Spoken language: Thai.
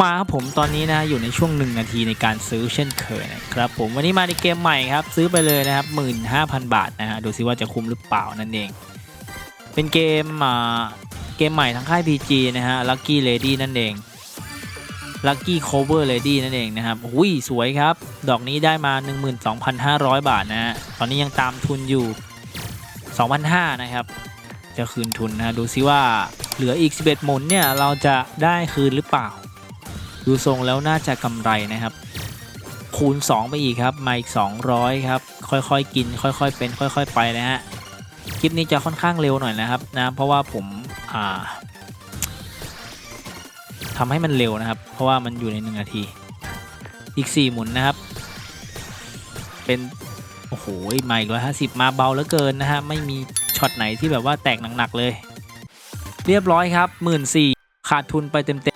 มาครับผมตอนนี้นะอยู่ในช่วงหนึ่งนาทีในการซื้อเช่นเคยนะครับผมวันนี้มาในเกมใหม่ครับ ซื้อไปเลยนะครับ 15,000 บาทนะฮะดูซิว่าจะคุ้มหรือเปล่านั่นเอง เป็นเกมอ่าเกมใหม่ทางค่าย PG นะฮะ Lucky Lady นั่นเอง Lucky Cover Lady นั่นเองนะครับอุ้ยสวยครับ ดอกนี้ได้มา 12,500 บาทนะฮะตอนนี้ยังตามทุนอยู่ 2,500นะครับจะคืนทุนนะฮะดูซิว่าเหลืออีก 11 หมุนเนี่ยเราจะได้คืนหรือเปล่า ดูทรงแล้วน่าจะกำไรนะครับ คูณ 2 ไปอีกครับมาอีก 200 ครับ ค่อยๆ กิน ค่อยๆ เป็น ค่อย ๆ ไปนะฮะ คลิปนี้จะค่อนข้างเร็วหน่อยนะครับนะเพราะว่าผมอ่าทำให้มันเร็วนะครับ เพราะว่ามันอยู่ใน1นาที อีก 4 หมุนนะครับ เป็น โอ้โหมาอีก150มาเบาเหลือเกินนะฮะ ไม่มีช็อตไหนที่แบบว่าแตกหนักๆเลย เรียบร้อยครับ1 4 0 0ขาดทุนไปเต็มๆ